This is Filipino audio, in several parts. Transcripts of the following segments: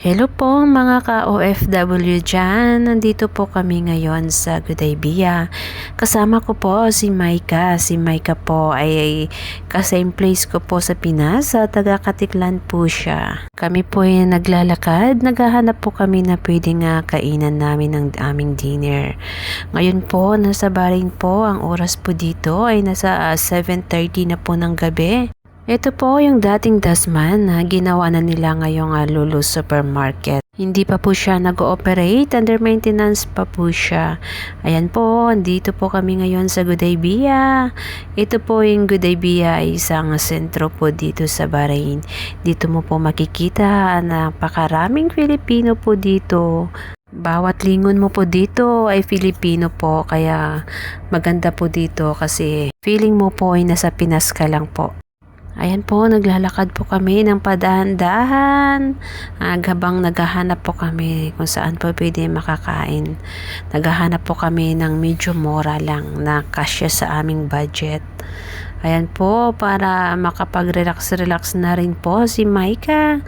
Hello po mga ka-OFW dyan. Nandito po kami ngayon sa Gudaybia. Kasama ko po si Maika. Si Maika po ay ka-same place ko po sa Pinas. Sa taga Katiklan po siya. Kami po ay naglalakad. Naghahanap po kami na pwedeng nga kainan namin ng aming dinner. Ngayon po, nasa Bahrain po. Ang oras po dito ay nasa ah, 7.30 na po ng gabi. Ito po yung dating Dasman na ginawa na nila ngayong uh, Lulu Supermarket. Hindi pa po siya nag-ooperate, under maintenance pa po siya. Ayan po, dito po kami ngayon sa Gudaybia. Ito po yung Gudaybia ay isang sentro po dito sa Bahrain. Dito mo po makikita na napakaraming Filipino po dito. Bawat lingon mo po dito ay Filipino po kaya maganda po dito kasi feeling mo po ay nasa Pinas ka lang po. Ayan po, naglalakad po kami ng padahan-dahan. Ah, habang naghahanap po kami kung saan po pwede makakain. Naghahanap po kami ng medyo mura lang na kasya sa aming budget. Ayan po, para makapag-relax-relax na rin po si Maika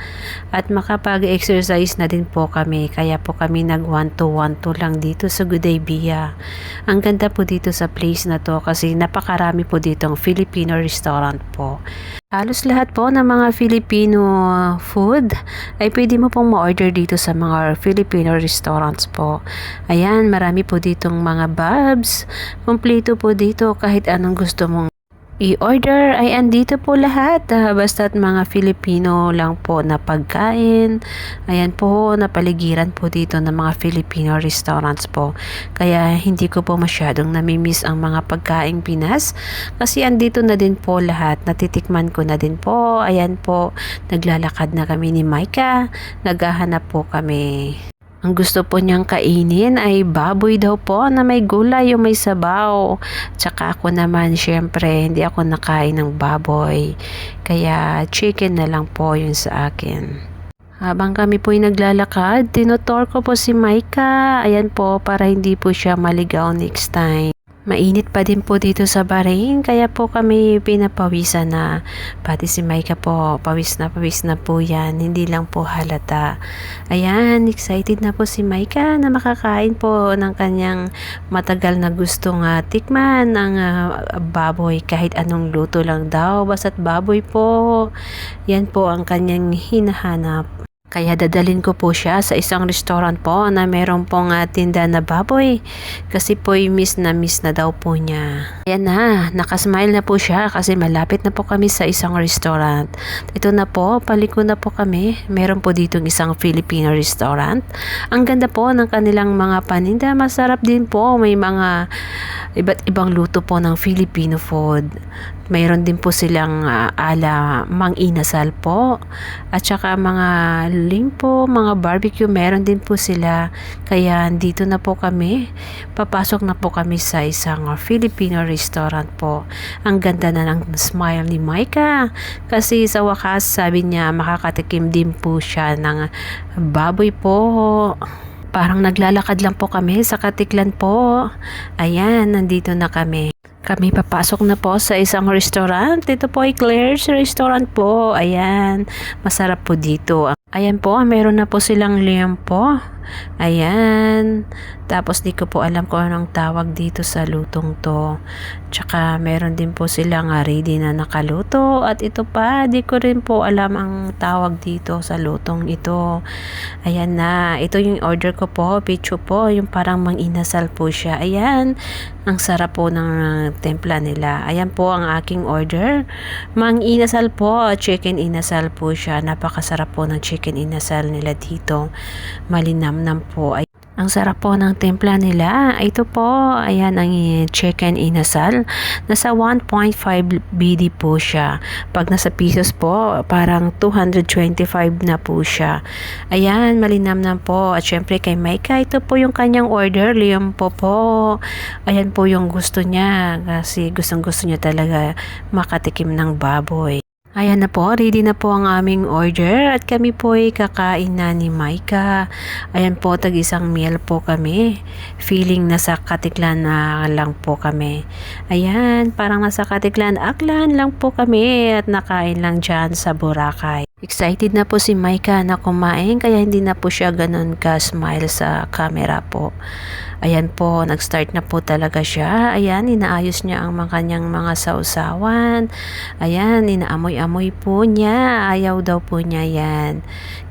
at makapag-exercise na din po kami. Kaya po kami nag 1 to 1 to lang dito sa Gudaybia. Ang ganda po dito sa place na to kasi napakarami po dito ang Filipino restaurant po. Halos lahat po ng mga Filipino food ay pwede mo pong ma-order dito sa mga Filipino restaurants po. Ayan, marami po ditong mga babs. Kompleto po dito kahit anong gusto mong i-order ay andito po lahat. Uh, basta't mga Filipino lang po na pagkain. Ayan po, napaligiran po dito ng mga Filipino restaurants po. Kaya hindi ko po masyadong namimiss ang mga pagkain Pinas. Kasi andito na din po lahat. Natitikman ko na din po. Ayan po, naglalakad na kami ni Maika. Naghahanap po kami ang gusto po niyang kainin ay baboy daw po na may gulay o may sabaw. Tsaka ako naman syempre hindi ako nakain ng baboy. Kaya chicken na lang po yun sa akin. Habang kami po'y naglalakad, tinutor ko po si Maika. Ayan po para hindi po siya maligaw next time. Mainit pa din po dito sa Bahrain kaya po kami pinapawisan na pati si Maika po pawis na pawis na po yan. Hindi lang po halata. Ayan excited na po si Maika na makakain po ng kanyang matagal na gustong uh, tikman ng uh, baboy. Kahit anong luto lang daw basta't baboy po. Yan po ang kanyang hinahanap kaya dadalin ko po siya sa isang restaurant po na meron pong uh, tinda na baboy. Kasi po miss na miss na daw po niya. Ayan na, nakasmile na po siya kasi malapit na po kami sa isang restaurant. Ito na po, paliko na po kami. Meron po dito isang Filipino restaurant. Ang ganda po ng kanilang mga paninda. Masarap din po. May mga iba't ibang luto po ng Filipino food. Mayroon din po silang uh, ala mang inasal po. At saka mga limpo, mga barbecue, meron din po sila. Kaya dito na po kami. Papasok na po kami sa isang uh, Filipino restaurant po. Ang ganda na ng smile ni Maika. Kasi sa wakas sabi niya makakatikim din po siya ng baboy po. Parang naglalakad lang po kami sa Katiklan po. Ayan, nandito na kami. Kami papasok na po sa isang restaurant. Ito po ay Claire's Restaurant po. Ayan, masarap po dito. Ayan po, meron na po silang liampo. Ayan. Tapos di ko po alam kung anong tawag dito sa lutong to. Tsaka meron din po silang uh, ready na nakaluto. At ito pa, di ko rin po alam ang tawag dito sa lutong ito. Ayan na. Ito yung order ko po. Picho po. Yung parang manginasal po siya. Ayan. Ang sarap po ng uh, templa nila. Ayan po ang aking order. Mang inasal po. Chicken inasal po siya. Napakasarap po ng chicken inasal nila dito. Malinamnam po. Ay ang sarap po ng timpla nila. Ito po, ayan ang chicken inasal. Nasa 1.5 BD po siya. Pag nasa pesos po, parang 225 na po siya. Ayan, malinamnam po. At syempre kay Maika, ito po yung kanyang order. Liam po po. Ayan po yung gusto niya. Kasi gustong gusto niya talaga makatikim ng baboy. Ayan na po, ready na po ang aming order at kami po ay kakain na ni Maika. Ayan po, tag isang meal po kami. Feeling nasa Katiklan na lang po kami. Ayan, parang nasa Katiklan, Aklan lang po kami at nakain lang dyan sa Boracay. Excited na po si Maika na kumain kaya hindi na po siya ganun ka-smile sa camera po. Ayan po, nag-start na po talaga siya. Ayan, inaayos niya ang mga kanyang mga sausawan. Ayan, inaamoy-amoy po niya. Ayaw daw po niya yan.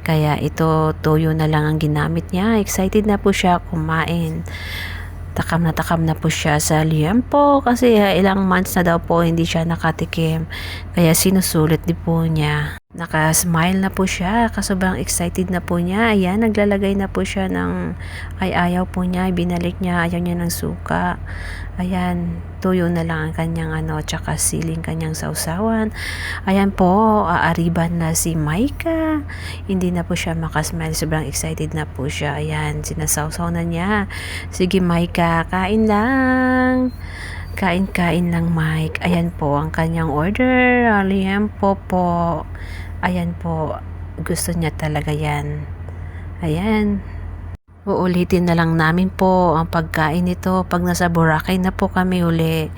Kaya ito, toyo na lang ang ginamit niya. Excited na po siya kumain takam na takam na po siya sa liempo kasi ilang months na daw po hindi siya nakatikim kaya sinusulit din po niya Naka-smile na po siya, kasobrang excited na po niya. Ayan, naglalagay na po siya ng ay ayaw po niya, binalik niya, ayaw niya ng suka. Ayan, tuyo na lang ang kanyang ano, tsaka siling kanyang sausawan. Ayan po, aariban na si Maika. Hindi na po siya makasmile, sobrang excited na po siya. Ayan, sinasawsaw na niya. Sige Maika, kain lang. Kain-kain lang Mike. Ayan po ang kanyang order. Liempo po. Ayan po, gusto niya talaga yan. Ayan. Uulitin na lang namin po ang pagkain nito pag nasa Boracay na po kami uli.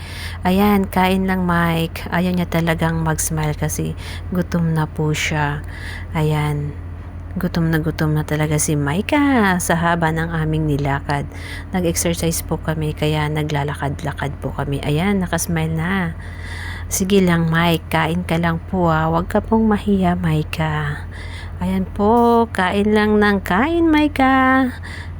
Ayan, kain lang Mike. Ayaw niya talagang mag-smile kasi gutom na po siya. Ayan. Gutom na gutom na talaga si Maika sa haba ng aming nilakad. Nag-exercise po kami kaya naglalakad-lakad po kami. Ayan, nakasmile na. Sige lang Mike, kain ka lang po ah. Huwag ka pong mahiya Maika. Ayan po, kain lang ng kain Maika.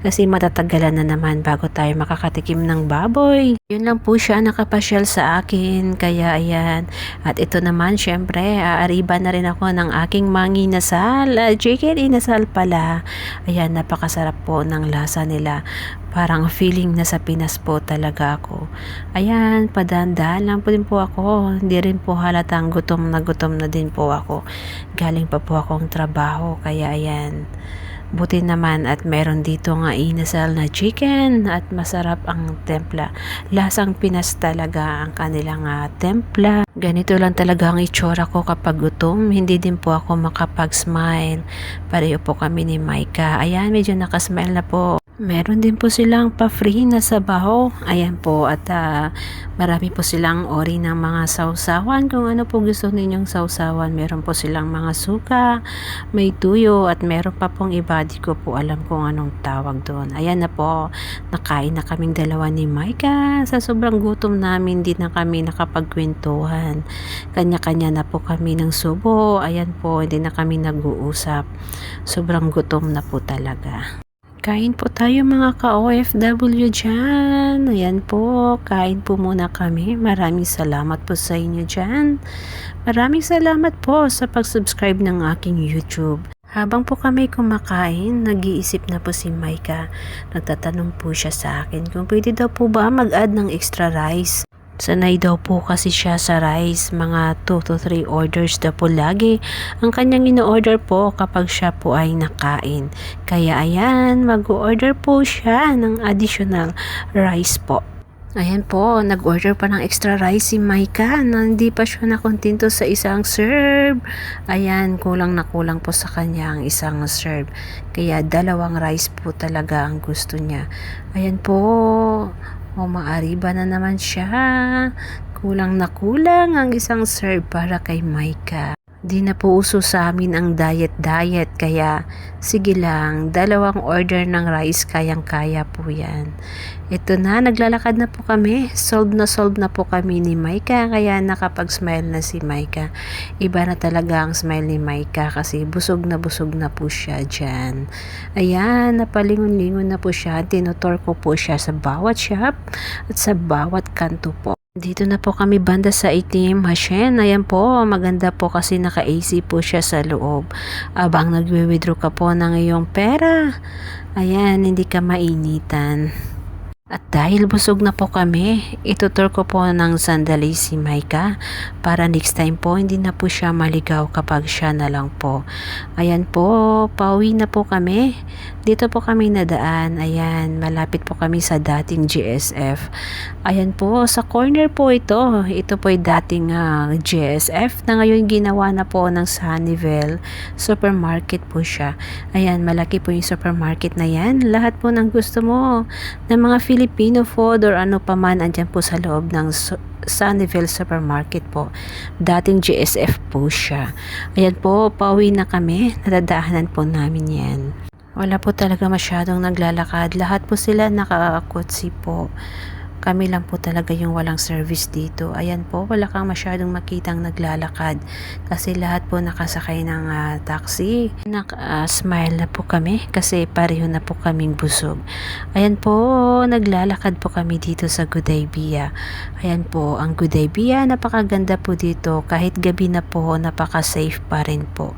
Kasi matatagalan na naman bago tayo makakatikim ng baboy. Yun lang po siya nakapasyal sa akin. Kaya ayan. At ito naman syempre, aariba na rin ako ng aking manginasal. Uh, chicken inasal pala. Ayan, napakasarap po ng lasa nila. Parang feeling na sa Pinas po talaga ako. Ayan, padandaan lang po din po ako. Hindi rin po halatang gutom na gutom na din po ako. Galing pa po akong trabaho. Kaya ayan. Buti naman at meron dito nga inasal na chicken at masarap ang templa. Lasang Pinas talaga ang kanilang uh, templa. Ganito lang talaga ang itsura ko kapag gutom. Hindi din po ako makapag-smile. Pareho po kami ni Maika. Ayan, medyo nakasmile na po. Meron din po silang pa-free na sabaw. Ayan po at uh, marami po silang ori ng mga sausawan. Kung ano po gusto ninyong sausawan, meron po silang mga suka, may tuyo at meron pa pong iba. Di ko po alam kung anong tawag doon. Ayan na po, nakain na kaming dalawa ni Maika. Sa sobrang gutom namin, di na kami nakapagkwentuhan. Kanya-kanya na po kami ng subo. Ayan po, hindi na kami nag-uusap. Sobrang gutom na po talaga. Kain po tayo mga ka-OFW dyan. Ayan po, kain po muna kami. Maraming salamat po sa inyo dyan. Maraming salamat po sa pag-subscribe ng aking YouTube. Habang po kami kumakain, nag-iisip na po si Maika. Nagtatanong po siya sa akin kung pwede daw po ba mag-add ng extra rice. Sanay daw po kasi siya sa rice, mga 2 to 3 orders daw po lagi. Ang kanyang ino-order po kapag siya po ay nakain. Kaya ayan, mag-order po siya ng additional rice po. Ayan po, nag-order pa ng extra rice si Maika hindi pa siya nakontento sa isang serve. Ayan, kulang na kulang po sa kanya ang isang serve. Kaya dalawang rice po talaga ang gusto niya. Ayan po, o maariba na naman siya. Kulang na kulang ang isang serve para kay Maika. Di na po uso sa amin ang diet-diet kaya sige lang, dalawang order ng rice kayang-kaya po yan. Ito na, naglalakad na po kami. Solve na solve na po kami ni Maika kaya nakapag-smile na si Maika. Iba na talaga ang smile ni Maika kasi busog na busog na po siya dyan. Ayan, napalingon-lingon na po siya. Tinutor ko po siya sa bawat shop at sa bawat kanto po. Dito na po kami banda sa itim Hashen. Ayan po, maganda po kasi naka-AC po siya sa loob. Abang nagwi-withdraw ka po ng iyong pera. Ayan, hindi ka mainitan. At dahil busog na po kami, itutur ko po ng sandali si Maika para next time po hindi na po siya maligaw kapag siya na lang po. Ayan po, pauwi na po kami. Dito po kami nadaan. Ayan, malapit po kami sa dating GSF. Ayan po, sa corner po ito. Ito po ay dating uh, ah, GSF na ngayon ginawa na po ng Sunnyvale Supermarket po siya. Ayan, malaki po yung supermarket na yan. Lahat po ng gusto mo ng mga Philippines Filipino food or ano pa man andyan po sa loob ng Su- Sunnyville Supermarket po. Dating GSF po siya. Ayan po, pauwi na kami. Nadadahanan po namin yan. Wala po talaga masyadong naglalakad. Lahat po sila nakakakotsi po. Kami lang po talaga yung walang service dito. Ayan po, wala kang masyadong makitang naglalakad. Kasi lahat po nakasakay ng ah, taxi. Nak-smile na po kami kasi pareho na po kaming busog. Ayan po, naglalakad po kami dito sa Gudaybia. Ayan po, ang Gudaybia, napakaganda po dito. Kahit gabi na po, napaka-safe pa rin po.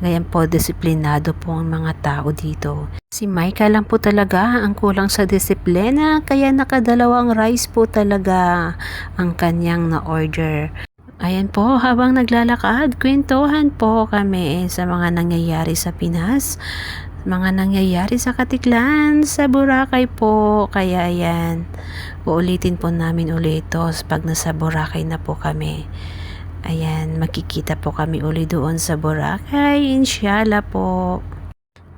Ngayon po, disiplinado po ang mga tao dito. Si Micah lang po talaga ang kulang sa disiplina, kaya nakadalawang rice po talaga ang kanyang na-order. Ayan po, habang naglalakad, kwentuhan po kami sa mga nangyayari sa Pinas, mga nangyayari sa Katiklan, sa Boracay po. Kaya ayan, uulitin po namin ulit ito pag nasa Boracay na po kami. Ayan, makikita po kami uli doon sa Boracay. Inshallah po.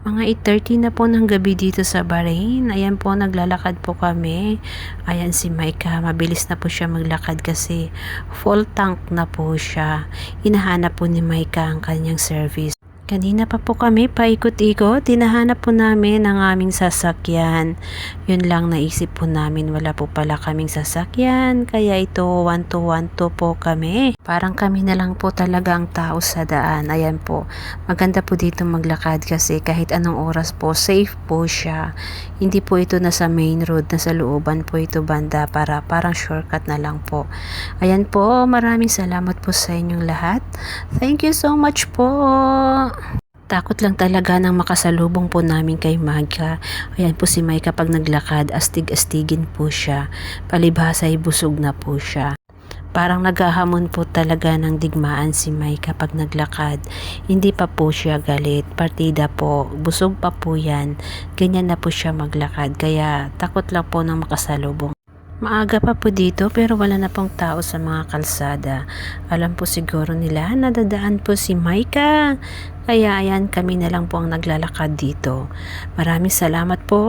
Mga 8.30 na po ng gabi dito sa Bahrain. Ayan po, naglalakad po kami. Ayan si Micah, mabilis na po siya maglakad kasi full tank na po siya. Hinahanap po ni Micah ang kanyang service. Kanina pa po kami paikot-ikot, tinahanap po namin ang aming sasakyan. Yun lang naisip po namin, wala po pala kaming sasakyan, kaya ito one to one to po kami. Parang kami na lang po talaga ang tao sa daan. Ayan po, maganda po dito maglakad kasi kahit anong oras po, safe po siya. Hindi po ito nasa main road, nasa looban po ito banda para parang shortcut na lang po. Ayan po, maraming salamat po sa inyong lahat. Thank you so much po. Takot lang talaga nang makasalubong po namin kay Magka. Ayan po si May kapag naglakad, astig-astigin po siya. Palibhasa ay busog na po siya. Parang naghahamon po talaga ng digmaan si May kapag naglakad. Hindi pa po siya galit. Partida po. Busog pa po yan. Ganyan na po siya maglakad. Kaya takot lang po nang makasalubong. Maaga pa po dito pero wala na pong tao sa mga kalsada. Alam po siguro nila na dadaan po si Maika. Kaya ayan kami na lang po ang naglalakad dito. Maraming salamat po.